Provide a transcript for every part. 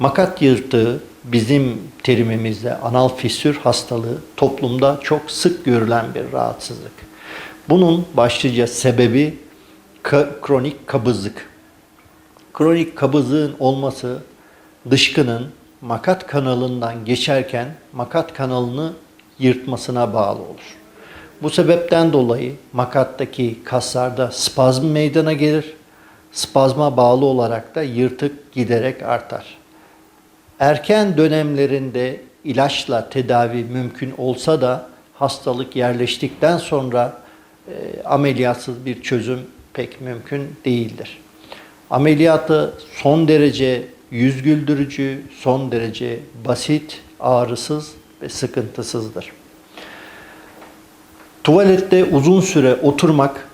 Makat yırtığı bizim terimimizde anal fissür hastalığı toplumda çok sık görülen bir rahatsızlık. Bunun başlıca sebebi kronik kabızlık. Kronik kabızlığın olması dışkının makat kanalından geçerken makat kanalını yırtmasına bağlı olur. Bu sebepten dolayı makattaki kaslarda spazm meydana gelir. Spazma bağlı olarak da yırtık giderek artar. Erken dönemlerinde ilaçla tedavi mümkün olsa da hastalık yerleştikten sonra e, ameliyatsız bir çözüm pek mümkün değildir. Ameliyatı son derece yüz güldürücü, son derece basit, ağrısız ve sıkıntısızdır. Tuvalette uzun süre oturmak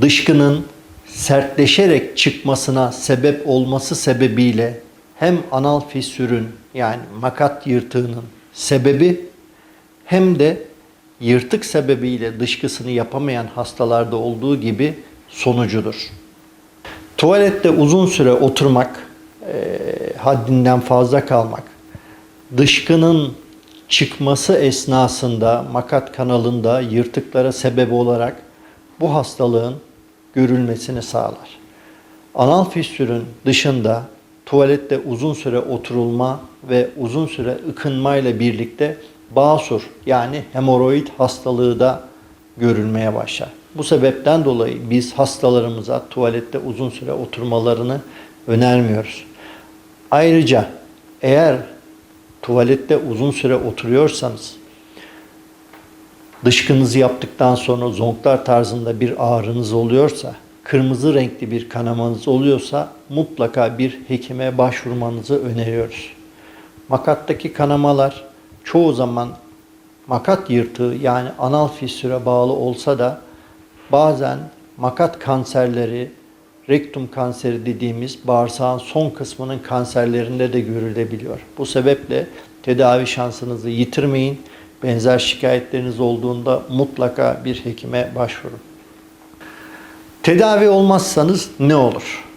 dışkının sertleşerek çıkmasına sebep olması sebebiyle hem anal fissürün yani makat yırtığının sebebi hem de yırtık sebebiyle dışkısını yapamayan hastalarda olduğu gibi sonucudur. Tuvalette uzun süre oturmak, e, haddinden fazla kalmak, dışkının çıkması esnasında makat kanalında yırtıklara sebep olarak bu hastalığın görülmesini sağlar. Anal fissürün dışında tuvalette uzun süre oturulma ve uzun süre ıkınmayla birlikte basur yani hemoroid hastalığı da görülmeye başlar. Bu sebepten dolayı biz hastalarımıza tuvalette uzun süre oturmalarını önermiyoruz. Ayrıca eğer tuvalette uzun süre oturuyorsanız dışkınızı yaptıktan sonra zonklar tarzında bir ağrınız oluyorsa, kırmızı renkli bir kanamanız oluyorsa mutlaka bir hekime başvurmanızı öneriyoruz. Makattaki kanamalar çoğu zaman makat yırtığı yani anal fissüre bağlı olsa da bazen makat kanserleri, rektum kanseri dediğimiz bağırsağın son kısmının kanserlerinde de görülebiliyor. Bu sebeple tedavi şansınızı yitirmeyin. Benzer şikayetleriniz olduğunda mutlaka bir hekime başvurun. Tedavi olmazsanız ne olur?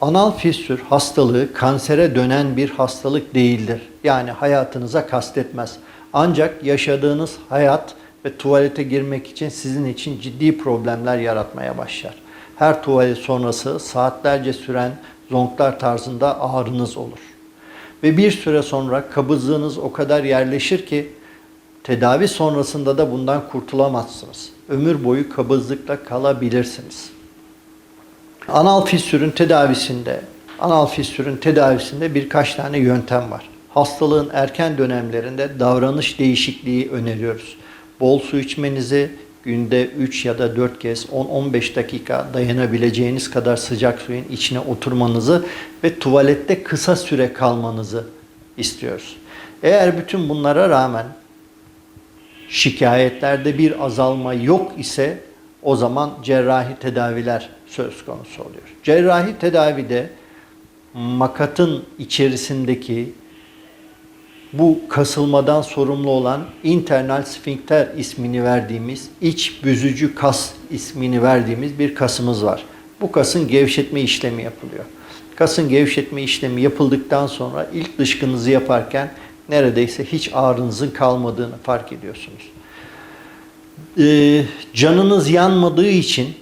Anal fissür hastalığı kansere dönen bir hastalık değildir. Yani hayatınıza kastetmez. Ancak yaşadığınız hayat ve tuvalete girmek için sizin için ciddi problemler yaratmaya başlar. Her tuvalet sonrası saatlerce süren zonklar tarzında ağrınız olur. Ve bir süre sonra kabızlığınız o kadar yerleşir ki tedavi sonrasında da bundan kurtulamazsınız. Ömür boyu kabızlıkla kalabilirsiniz. Anal fissürün tedavisinde, anal fissürün tedavisinde birkaç tane yöntem var. Hastalığın erken dönemlerinde davranış değişikliği öneriyoruz. Bol su içmenizi, günde 3 ya da 4 kez 10-15 dakika dayanabileceğiniz kadar sıcak suyun içine oturmanızı ve tuvalette kısa süre kalmanızı istiyoruz. Eğer bütün bunlara rağmen şikayetlerde bir azalma yok ise o zaman cerrahi tedaviler söz konusu oluyor. Cerrahi tedavide makatın içerisindeki bu kasılmadan sorumlu olan internal sfinkter ismini verdiğimiz iç büzücü kas ismini verdiğimiz bir kasımız var. Bu kasın gevşetme işlemi yapılıyor. Kasın gevşetme işlemi yapıldıktan sonra ilk dışkınızı yaparken neredeyse hiç ağrınızın kalmadığını fark ediyorsunuz. Ee, canınız yanmadığı için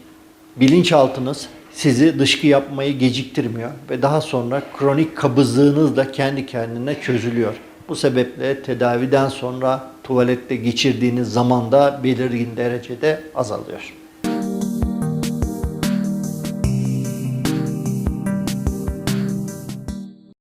bilinçaltınız sizi dışkı yapmayı geciktirmiyor ve daha sonra kronik kabızlığınız da kendi kendine çözülüyor. Bu sebeple tedaviden sonra tuvalette geçirdiğiniz zaman da belirgin derecede azalıyor.